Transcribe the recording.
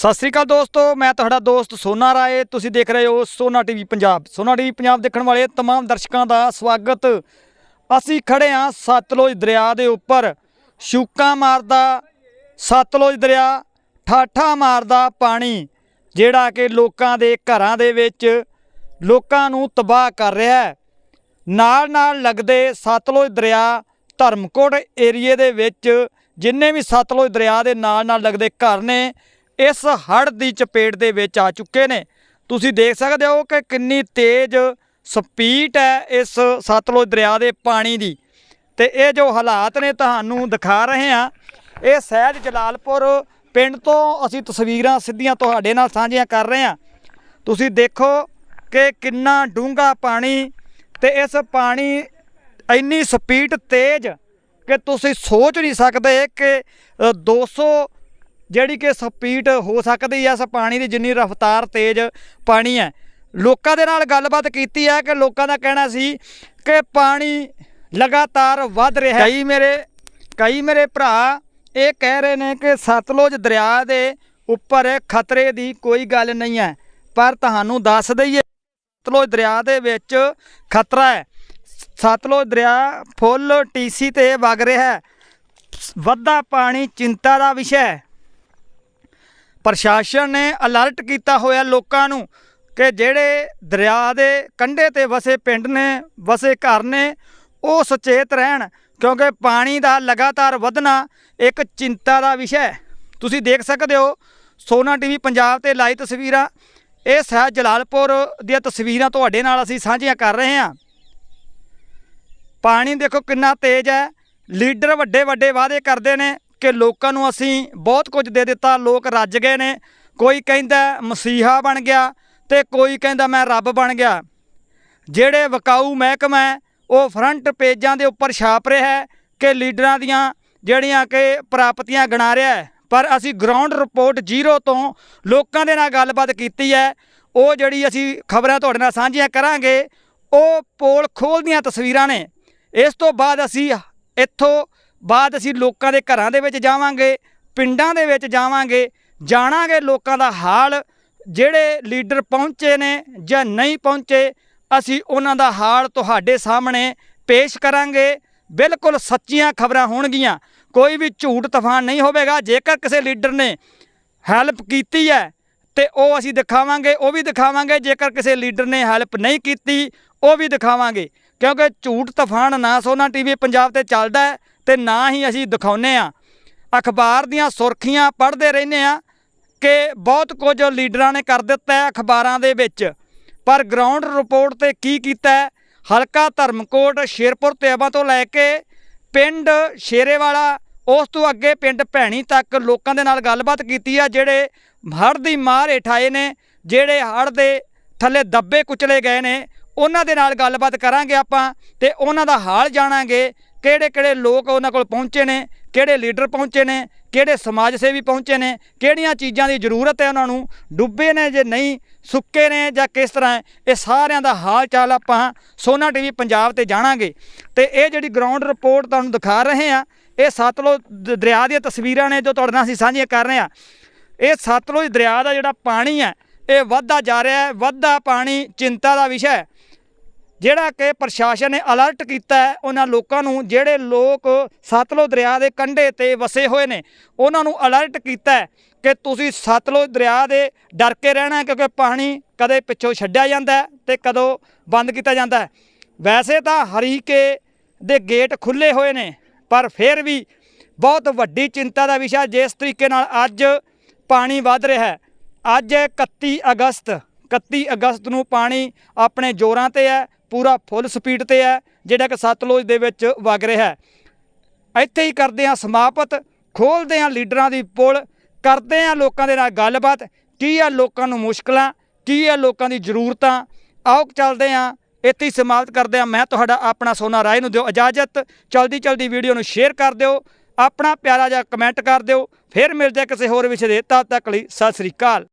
ਸਤਿ ਸ੍ਰੀ ਅਕਾਲ ਦੋਸਤੋ ਮੈਂ ਤੁਹਾਡਾ ਦੋਸਤ ਸੋਨਾ ਰਾਏ ਤੁਸੀਂ ਦੇਖ ਰਹੇ ਹੋ ਸੋਨਾ ਟੀਵੀ ਪੰਜਾਬ ਸੋਨਾ ਟੀਵੀ ਪੰਜਾਬ ਦੇਖਣ ਵਾਲੇ तमाम ਦਰਸ਼ਕਾਂ ਦਾ ਸਵਾਗਤ ਅਸੀਂ ਖੜੇ ਹਾਂ ਸਤਲੁਜ ਦਰਿਆ ਦੇ ਉੱਪਰ ਸ਼ੂਕਾਂ ਮਾਰਦਾ ਸਤਲੁਜ ਦਰਿਆ ਠਾਠਾ ਮਾਰਦਾ ਪਾਣੀ ਜਿਹੜਾ ਕਿ ਲੋਕਾਂ ਦੇ ਘਰਾਂ ਦੇ ਵਿੱਚ ਲੋਕਾਂ ਨੂੰ ਤਬਾਹ ਕਰ ਰਿਹਾ ਹੈ ਨਾਲ ਨਾਲ ਲੱਗਦੇ ਸਤਲੁਜ ਦਰਿਆ ਧਰਮਕੋਟ ਏਰੀਏ ਦੇ ਵਿੱਚ ਜਿੰਨੇ ਵੀ ਸਤਲੁਜ ਦਰਿਆ ਦੇ ਨਾਲ ਨਾਲ ਲੱਗਦੇ ਘਰ ਨੇ ਇਸ ਹੜ੍ਹ ਦੀ ਚਪੇਟ ਦੇ ਵਿੱਚ ਆ ਚੁੱਕੇ ਨੇ। ਤੁਸੀਂ ਦੇਖ ਸਕਦੇ ਹੋ ਕਿ ਕਿੰਨੀ ਤੇਜ਼ ਸਪੀਡ ਹੈ ਇਸ ਸਤਲੁਜ ਦਰਿਆ ਦੇ ਪਾਣੀ ਦੀ। ਤੇ ਇਹ ਜੋ ਹਾਲਾਤ ਨੇ ਤੁਹਾਨੂੰ ਦਿਖਾ ਰਹੇ ਹਾਂ ਇਹ ਸਹਿਜ ਜਲਾਲਪੁਰ ਪਿੰਡ ਤੋਂ ਅਸੀਂ ਤਸਵੀਰਾਂ ਸਿੱਧੀਆਂ ਤੁਹਾਡੇ ਨਾਲ ਸਾਂਝੀਆਂ ਕਰ ਰਹੇ ਹਾਂ। ਤੁਸੀਂ ਦੇਖੋ ਕਿ ਕਿੰਨਾ ਡੂੰਘਾ ਪਾਣੀ ਤੇ ਇਸ ਪਾਣੀ ਇੰਨੀ ਸਪੀਡ ਤੇਜ਼ ਕਿ ਤੁਸੀਂ ਸੋਚ ਨਹੀਂ ਸਕਦੇ ਕਿ ਅ, 200 ਜਿਹੜੀ ਕਿ ਸਪੀਡ ਹੋ ਸਕਦੀ ਹੈ ਇਸ ਪਾਣੀ ਦੀ ਜਿੰਨੀ ਰਫ਼ਤਾਰ ਤੇਜ਼ ਪਾਣੀ ਹੈ। ਲੋਕਾਂ ਦੇ ਨਾਲ ਗੱਲਬਾਤ ਕੀਤੀ ਹੈ ਕਿ ਲੋਕਾਂ ਦਾ ਕਹਿਣਾ ਸੀ ਕਿ ਪਾਣੀ ਲਗਾਤਾਰ ਵੱਧ ਰਿਹਾ ਹੈ। ਕਈ ਮੇਰੇ ਕਈ ਮੇਰੇ ਭਰਾ ਇਹ ਕਹਿ ਰਹੇ ਨੇ ਕਿ ਸਤਲੁਜ ਦਰਿਆ ਦੇ ਉੱਪਰ ਖਤਰੇ ਦੀ ਕੋਈ ਗੱਲ ਨਹੀਂ ਹੈ, ਪਰ ਤੁਹਾਨੂੰ ਦੱਸ ਦਈਏ, ਸਤਲੁਜ ਦਰਿਆ ਦੇ ਵਿੱਚ ਖਤਰਾ ਹੈ। ਸਤਲੁਜ ਦਰਿਆ ਫੁੱਲ ਟੀਸੀ ਤੇ ਵਗ ਰਿਹਾ ਹੈ। ਵੱਧਾ ਪਾਣੀ ਚਿੰਤਾ ਦਾ ਵਿਸ਼ਾ ਹੈ। ਪ੍ਰਸ਼ਾਸਨ ਨੇ ਅਲਰਟ ਕੀਤਾ ਹੋਇਆ ਲੋਕਾਂ ਨੂੰ ਕਿ ਜਿਹੜੇ ਦਰਿਆ ਦੇ ਕੰਢੇ ਤੇ ਵਸੇ ਪਿੰਡ ਨੇ, ਵਸੇ ਘਰ ਨੇ, ਉਹ ਸੁਚੇਤ ਰਹਿਣ ਕਿਉਂਕਿ ਪਾਣੀ ਦਾ ਲਗਾਤਾਰ ਵਧਣਾ ਇੱਕ ਚਿੰਤਾ ਦਾ ਵਿਸ਼ਾ ਹੈ। ਤੁਸੀਂ ਦੇਖ ਸਕਦੇ ਹੋ, ਸੋਨਾ ਟੀਵੀ ਪੰਜਾਬ ਤੇ ਲਾਈਵ ਤਸਵੀਰਾਂ। ਇਹ ਸਹਿਜ ਜਲਾਲਪੁਰ ਦੀਆਂ ਤਸਵੀਰਾਂ ਤੁਹਾਡੇ ਨਾਲ ਅਸੀਂ ਸਾਂਝੀਆਂ ਕਰ ਰਹੇ ਹਾਂ। ਪਾਣੀ ਦੇਖੋ ਕਿੰਨਾ ਤੇਜ਼ ਹੈ। ਲੀਡਰ ਵੱਡੇ ਵੱਡੇ ਵਾਅਦੇ ਕਰਦੇ ਨੇ। ਕਿ ਲੋਕਾਂ ਨੂੰ ਅਸੀਂ ਬਹੁਤ ਕੁਝ ਦੇ ਦਿੱਤਾ ਲੋਕ ਰੱਜ ਗਏ ਨੇ। ਕੋਈ ਕਹਿੰਦਾ ਮਸੀਹਾ ਬਣ ਗਿਆ ਤੇ ਕੋਈ ਕਹਿੰਦਾ ਮੈਂ ਰੱਬ ਬਣ ਗਿਆ। ਜਿਹੜੇ ਵਕਾਊ ਮਹਿਕਮਾ ਹੈ, ਉਹ ਫਰੰਟ ਪੇਜਾਂ ਦੇ ਉੱਪਰ ਛਾਪ ਰਿਹਾ ਹੈ ਕਿ ਲੀਡਰਾਂ ਦੀਆਂ ਜਿਹੜੀਆਂ ਕਿ ਪ੍ਰਾਪਤੀਆਂ ਗਿਣਾ ਰਿਹਾ ਹੈ। ਪਰ ਅਸੀਂ ਗਰਾਊਂਡ ਰਿਪੋਰਟ ਜ਼ੀਰੋ ਤੋਂ ਲੋਕਾਂ ਦੇ ਨਾਲ ਗੱਲਬਾਤ ਕੀਤੀ ਹੈ। ਉਹ ਜਿਹੜੀ ਅਸੀਂ ਖਬਰਾਂ ਤੁਹਾਡੇ ਨਾਲ ਸਾਂਝੀਆਂ ਕਰਾਂਗੇ ਉਹ ਪੋਲ ਖੋਲ੍ਹਦੀਆਂ ਤਸਵੀਰਾਂ ਨੇ। ਇਸ ਤੋਂ ਬਾਅਦ ਅਸੀਂ ਇੱਥੋਂ ਬਾਅਦ ਅਸੀਂ ਲੋਕਾਂ ਦੇ ਘਰਾਂ ਦੇ ਵਿੱਚ ਜਾਵਾਂਗੇ, ਪਿੰਡਾਂ ਦੇ ਵਿੱਚ ਜਾਵਾਂਗੇ, ਜਾਣਾਂਗੇ ਲੋਕਾਂ ਦਾ ਹਾਲ, ਜਿਹੜੇ ਲੀਡਰ ਪਹੁੰਚੇ ਨੇ ਜਾਂ ਨਹੀਂ ਪਹੁੰਚੇ, ਅਸੀਂ ਉਹਨਾਂ ਦਾ ਹਾਲ ਤੁਹਾਡੇ ਸਾਹਮਣੇ ਪੇਸ਼ ਕਰਾਂਗੇ। ਬਿਲਕੁਲ ਸੱਚੀਆਂ ਖਬਰਾਂ ਹੋਣਗੀਆਂ। ਕੋਈ ਵੀ ਝੂਠ ਤੂਫਾਨ ਨਹੀਂ ਹੋਵੇਗਾ। ਜੇਕਰ ਕਿਸੇ ਲੀਡਰ ਨੇ ਹੈਲਪ ਕੀਤੀ ਹੈ, ਤੇ ਉਹ ਅਸੀਂ ਦਿਖਾਵਾਂਗੇ, ਉਹ ਵੀ ਦਿਖਾਵਾਂਗੇ। ਜੇਕਰ ਕਿਸੇ ਲੀਡਰ ਨੇ ਹੈਲਪ ਨਹੀਂ ਕੀਤੀ, ਉਹ ਵੀ ਦਿਖਾਵਾਂਗੇ। ਕਿਉਂਕਿ ਝੂਠ ਤੂਫਾਨ ਨਾ ਸੋਨਾ ਟੀਵੀ ਪੰਜਾਬ ਤੇ ਚੱਲਦਾ ਹੈ। ਤੇ ਨਾ ਹੀ ਅਸੀਂ ਦਿਖਾਉਨੇ ਆ ਅਖਬਾਰ ਦੀਆਂ ਸੁਰਖੀਆਂ ਪੜ੍ਹਦੇ ਰਹਿੰਦੇ ਆ ਕਿ ਬਹੁਤ ਕੁਝ ਲੀਡਰਾਂ ਨੇ ਕਰ ਦਿੱਤਾ ਹੈ ਅਖਬਾਰਾਂ ਦੇ ਵਿੱਚ। ਪਰ ਗਰਾਊਂਡ ਰਿਪੋਰਟ ਤੇ ਕੀ ਕੀਤਾ ਹਲਕਾ ਧਰਮਕੋਟ ਸ਼ੇਰਪੁਰ ਤੇਬਾ ਤੋਂ ਲੈ ਕੇ ਪਿੰਡ ਸ਼ੇਰੇਵਾਲਾ, ਉਸ ਤੋਂ ਅੱਗੇ ਪਿੰਡ ਭੈਣੀ ਤੱਕ ਲੋਕਾਂ ਦੇ ਨਾਲ ਗੱਲਬਾਤ ਕੀਤੀ ਆ, ਜਿਹੜੇ ਹੜ੍ਹ ਦੀ ਮਾਰ ਹੇਠ ਆਏ ਨੇ, ਜਿਹੜੇ ਹੜ੍ਹ ਦੇ ਥੱਲੇ ਦੱਬੇ ਕੁਚਲੇ ਗਏ ਨੇ, ਉਹਨਾਂ ਦੇ ਨਾਲ ਗੱਲਬਾਤ ਕਰਾਂਗੇ ਆਪਾਂ ਤੇ ਉਹਨਾਂ ਦਾ ਹਾਲ ਜਾਣਾਂਗੇ। ਕਿਹੜੇ ਕਿਹੜੇ ਲੋਕ ਉਹਨਾਂ ਕੋਲ ਪਹੁੰਚੇ ਨੇ, ਕਿਹੜੇ ਲੀਡਰ ਪਹੁੰਚੇ ਨੇ, ਕਿਹੜੇ ਸਮਾਜ ਸੇਵੀ ਪਹੁੰਚੇ ਨੇ, ਕਿਹੜੀਆਂ ਚੀਜ਼ਾਂ ਦੀ ਜ਼ਰੂਰਤ ਹੈ ਉਹਨਾਂ ਨੂੰ, ਡੁੱਬੇ ਨੇ ਜੇ ਨਹੀਂ, ਸੁੱਕੇ ਨੇ ਜਾਂ ਕਿਸ ਤਰ੍ਹਾਂ ਇਹ ਸਾਰਿਆਂ ਦਾ ਹਾਲ ਚਾਲ ਆਪਾਂ ਸੋਨਾ ਟੀਵੀ ਪੰਜਾਬ ਤੇ ਜਾਣਾਂਗੇ। ਤੇ ਇਹ ਜਿਹੜੀ ਗਰਾਊਂਡ ਰਿਪੋਰਟ ਤੁਹਾਨੂੰ ਦਿਖਾ ਰਹੇ ਆ ਇਹ ਸਤਲੁਜ ਦਰਿਆ ਦੀਆਂ ਤਸਵੀਰਾਂ ਨੇ ਜੋ ਤੁਹਾਡੇ ਨਾਲ ਅਸੀਂ ਸਾਂਝੀਆਂ ਕਰ ਰਹੇ ਆ ਇਹ ਸਤਲੁਜ ਦਰਿਆ ਦਾ ਜਿਹੜਾ ਪਾਣੀ ਹੈ, ਇਹ ਵੱਧਦਾ ਜਾ ਰਿਹਾ ਹੈ, ਵੱਧਦਾ ਪਾਣੀ ਚਿੰਤਾ ਦਾ ਵਿਸ਼ਾ ਹੈ। ਜਿਹੜਾ ਕਿ ਪ੍ਰਸ਼ਾਸਨ ਨੇ ਅਲਰਟ ਕੀਤਾ ਹੈ, ਉਹਨਾਂ ਲੋਕਾਂ ਨੂੰ ਜਿਹੜੇ ਲੋਕ ਸਤਲੁਜ ਦਰਿਆ ਦੇ ਕੰਢੇ ਤੇ ਵਸੇ ਹੋਏ ਨੇ, ਉਹਨਾਂ ਨੂੰ ਅਲਰਟ ਕੀਤਾ ਹੈ ਕਿ ਤੁਸੀਂ ਸਤਲੁਜ ਦਰਿਆ ਦੇ ਡਰ ਕੇ ਰਹਿਣਾ ਕਿਉਂਕਿ ਪਾਣੀ ਕਦੇ ਪਿੱਛੋਂ ਛੱਡਿਆ ਜਾਂਦਾ ਹੈ ਤੇ ਕਦੋਂ ਬੰਦ ਕੀਤਾ ਜਾਂਦਾ ਵੈਸੇ ਤਾਂ ਹਰੀਕੇ ਦੇ ਗੇਟ ਖੁੱਲੇ ਹੋਏ ਨੇ, ਪਰ ਫਿਰ ਵੀ ਬਹੁਤ ਵੱਡੀ ਚਿੰਤਾ ਦਾ ਵਿਸ਼ਾ ਜਿਸ ਤਰੀਕੇ ਨਾਲ ਅੱਜ ਪਾਣੀ ਵੱਧ ਰਿਹਾ ਹੈ। ਅੱਜ 31 ਅਗਸਤ 31 ਅਗਸਤ ਨੂੰ ਪਾਣੀ ਆਪਣੇ ਜ਼ੋਰਾਂ ਤੇ ਹੈ ਪੂਰਾ ਫੁੱਲ ਸਪੀਡ ਤੇ ਹੈ, ਜਿਹੜਾ ਕਿ ਸਤਲੁਜ ਦੇ ਵਿੱਚ ਵਗ ਰਿਹਾ ਹੈ। ਇੱਥੇ ਹੀ ਕਰਦੇ ਹਾਂ ਸਮਾਪਤ, ਖੋਲਦੇ ਹਾਂ ਲੀਡਰਾਂ ਦੀ ਪੁਲ, ਕਰਦੇ ਹਾਂ ਲੋਕਾਂ ਦੇ ਨਾਲ ਗੱਲਬਾਤ, ਕੀ ਆ ਲੋਕਾਂ ਨੂੰ ਮੁਸ਼ਕਲਾਂ, ਕੀ ਆ ਲੋਕਾਂ ਦੀ ਜ਼ਰੂਰਤਾਂ। ਆਓ ਚੱਲਦੇ ਹਾਂ, ਇੱਥੇ ਹੀ ਸਮਾਪਤ ਕਰਦੇ ਹਾਂ। ਮੈਂ ਤੁਹਾਡਾ ਆਪਣਾ ਸੋਨਾ ਰਾਏ ਨੂੰ ਦਿਓ ਇਜਾਜ਼ਤ। ਚਲਦੀ ਚਲਦੀ ਵੀਡੀਓ ਨੂੰ ਸ਼ੇਅਰ ਕਰ ਦਿਓ, ਆਪਣਾ ਪਿਆਰਾ ਜਿਹਾ ਕਮੈਂਟ ਕਰ ਦਿਓ। ਫਿਰ ਮਿਲਦੇ ਹਾਂ ਕਿਸੇ ਹੋਰ ਵਿਸ਼ੇ ਦੇ ਤਦ ਤੱਕ ਲਈ ਸਤਿ ਸ੍ਰੀ ਅਕਾਲ।